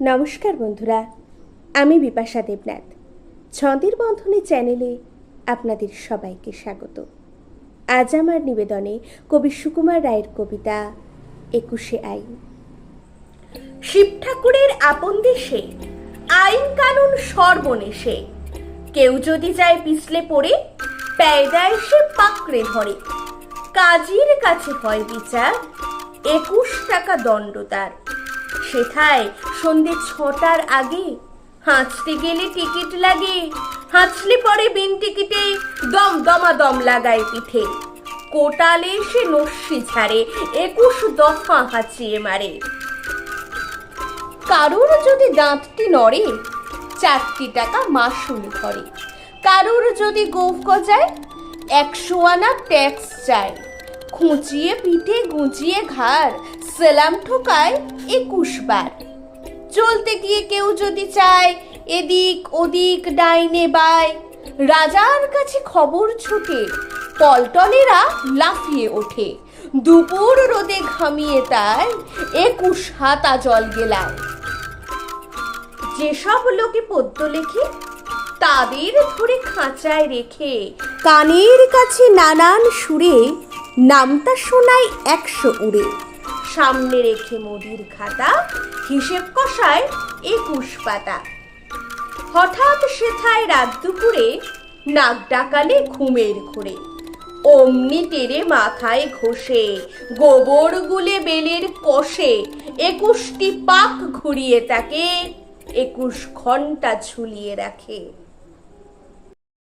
নমস্কার বন্ধুরা, আমি বিপাশা দেবনাথ। ছন্দের বন্ধনী চ্যানেলে আপনাদের সবাইকে স্বাগত। আজ আমার নিবেদনে কবি সুকুমার রায়ের কবিতা একুশে আইন। শিব ঠাকুরের আপন দেশে, আইন কানুন সর্বনেশে, কেউ যদি যায় পিছলে পড়ে প্যায়দায় সে পাকড়ে ধরে। কাজীর কাছে হয় বিচার, একুশ টাকা দণ্ড তার। সেথায় সন্ধে ছটার আগে হাঁচতে গেলে টিকিট লাগে। হাঁচলে পরে বিন টিকিটে দম দমা দম লাগায় পিঠে। কোটালে সে নস্যি ছাড়ে একুশ দফা হাঁচিয়ে মারে। কারোর যদি দাঁতটি নড়ে, চারটি টাকা মাসুল ধরে। কারোর যদি গোফ গজায়, একশো আনা ট্যাক্স চায়। খুঁচিয়ে পিঠে গুঁচিয়ে ঘাড়, সেলাম ঠোকায় একুশ বার। চলতে গিয়ে কেউ যদি চায়, এদিক ওদিক ডাইনে বায়। রাজার কাছে খবর ছুটে, পল্টনেরা লাফিয়ে ওঠে। দুপুর রোদে ঘামিয়ে তাই একুশ হাতা জল গেলায় যেসব লোকে পদ্য লেখে, তাদের ধরে খাঁচায় রেখে কানের কাছে নানান সুরে নামতা শোনায় একশো উড়ে। সামনে রেখে মোদির খাতা, হিসেব কষায় একুশ পাতা। হঠাৎ সেথায় রাত দুপুরে নাক ডাকালে ঘুমের ঘুরে। অমনি টেরে মাথায় ঘষে, গোবর গুলে বেলের কষে, একুশটি পাক ঘুরিয়ে তাকে একুশ ঘণ্টা ঝুলিয়ে রাখে।